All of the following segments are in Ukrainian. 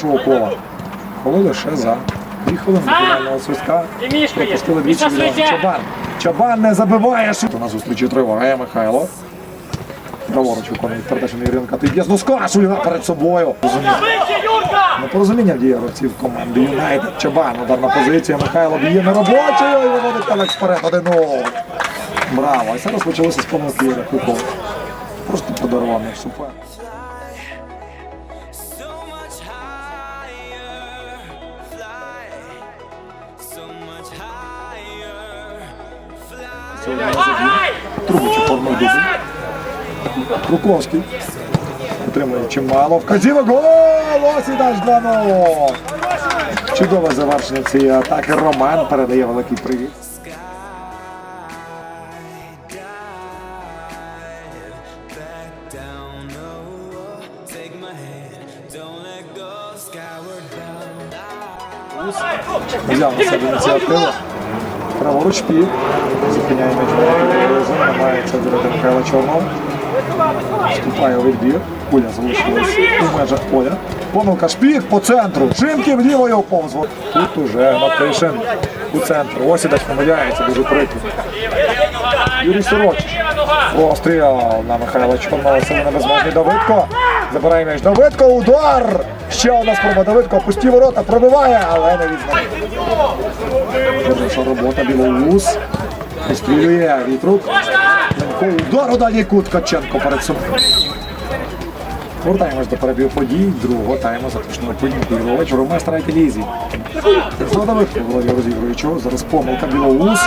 Шоу кола. Лише за дві хвилини фінального свистка. Пропустили двічі. Чабан. Чабан не забиває. Шут. На зустрічі триває Михайло. Праворуч виконує передачу на Іринка. Ти б'єс, ну скашує перед собою. Непорозуміння в дії гравців команди Юнайтед. Чабан, ударна позиція. Михайло б'є на робочою і виводить Калекс вперед 1-0. Браво. І зараз почалося з помилки Рахунков. Просто подарував між супер. Трубочу формує дубль. Круковський. Отримує чимало. Вказівок. Гол! Ось і наш 2-0. Чудове завершення цієї атаки. Роман передає великий привіт. Взяв на себе ініціативу. Праворуч пік. Зупиняє м'яч. Намагається вірити Михайла Чорного. Вступає у відбір. Куля залишилась у межах поля. Помилка шпік по центру. Шимків лівою повзло. Тут уже Матишин у центру. Осідач помиляється, дуже прикро. Юрій Сорочич. Простріл на Михайла Чорного. Сили небезмежний Давидко. Забирає м'яч. Давидко, удар! Ще одна спроба. Давидко, пусті ворота, пробиває, але не відзнає. Хороша робота Білоус. Пострілює вітрук. Удар у дальній кут Каченко перед собою. Повертаємось до перебігу подій. Другого тайму затишного поєдинку Ігрович в Роместра Лізі. Давидко в голові розігруючого. Зараз помилка Білоус.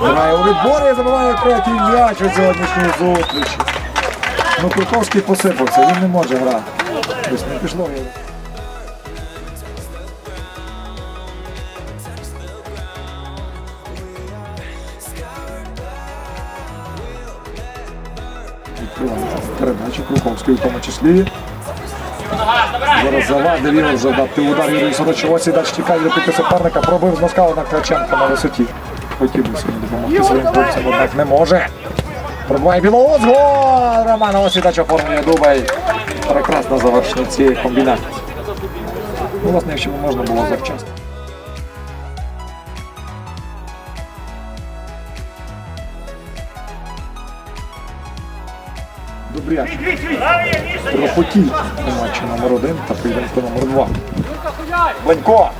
Грає у відборі і забиває третій м'яч у сьогоднішній зустрічі. Ну, Круковський посипався, він не може грати. Ось не пішло. Відкриваємо Круковський в тому числі. Зараз завадив його завдати удар Юрій Сорочова. Сідач тікає до піти суперника. Пробив з носка на Ткаченка на висоті. Хотів би сьогодні допомогти своїм хлопцям, однак не може. Пробиває Білоус. Гол! Роман Осідач оформлює дубль. Прекрасне завершення цієї комбінації. Ну, власне, якщо можна було завчасно. Добряк. Тропотій у матчі номер один та поєдинку номер два. Ленько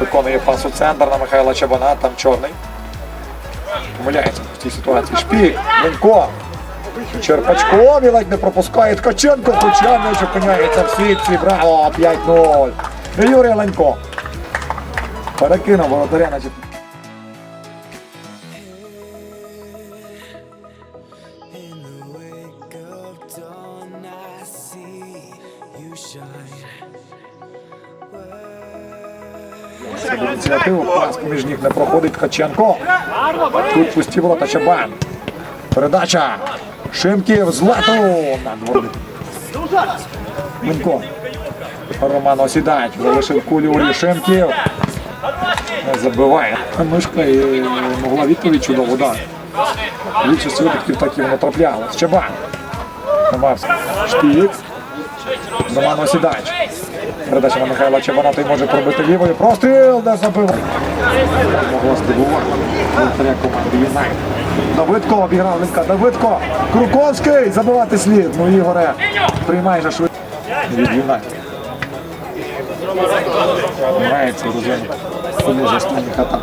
виконує пас у центр на Михайла Чабана, там чорний. Помиляється в цій ситуації. Шпік, Ленько. Черпачков і ледь не пропускає Ткаченко, хоча м'яч опиняється в сітці. Браво! 5-0. Юрій Ленько. Перекинув воротаря на ініціативу. Пас поміж ніг не проходить Ткаченко. Тут пусті ворота Чабан. Передача. Шимків з лету. Надворний. Минко. Роман Осідач залишив кулю у Шимків. Забиває. Мишка і могла відповідь чудово дати. В більшості випадків так і воно траплялось. Чабан. Шпік. Роман Осідач. Передача на Михайла Чабана, той може пробити лівою. Простріл, де забив. Могла здивувати воротаря команди Юнайтед. Давидко обіграв Ленка. Давидко. Круковський. Забивати слід. Ну Ігоре. Приймай же швидко. Від Юнайтед. Намагається розвинути. Тому з останніх атак.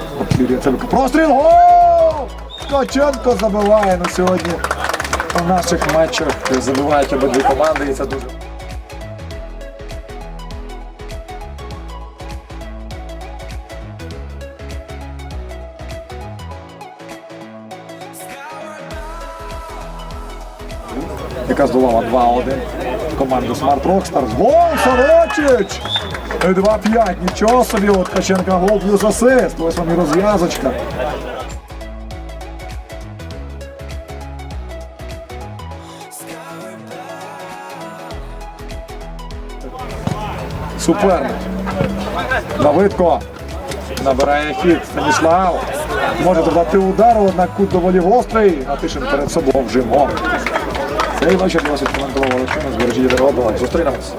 Простріл. Гол! Ткаченко забиває на сьогодні. У наших матчах забивають обидві команди і це дуже. Яка здолала 2-1 команду Smart Rockstars. Гол Сорочич! 2-5. Нічого собі, от Ткаченка гол плюс асист. Ось вам і розв'язочка. Суперник. Давидко. Набирає хід. Станіслав. Може додати удару, однак кут доволі гострий, а Тишин перед собою вжимо. Цей вечір досить коментував Олексій з бережі Дорога. Зустрінемось.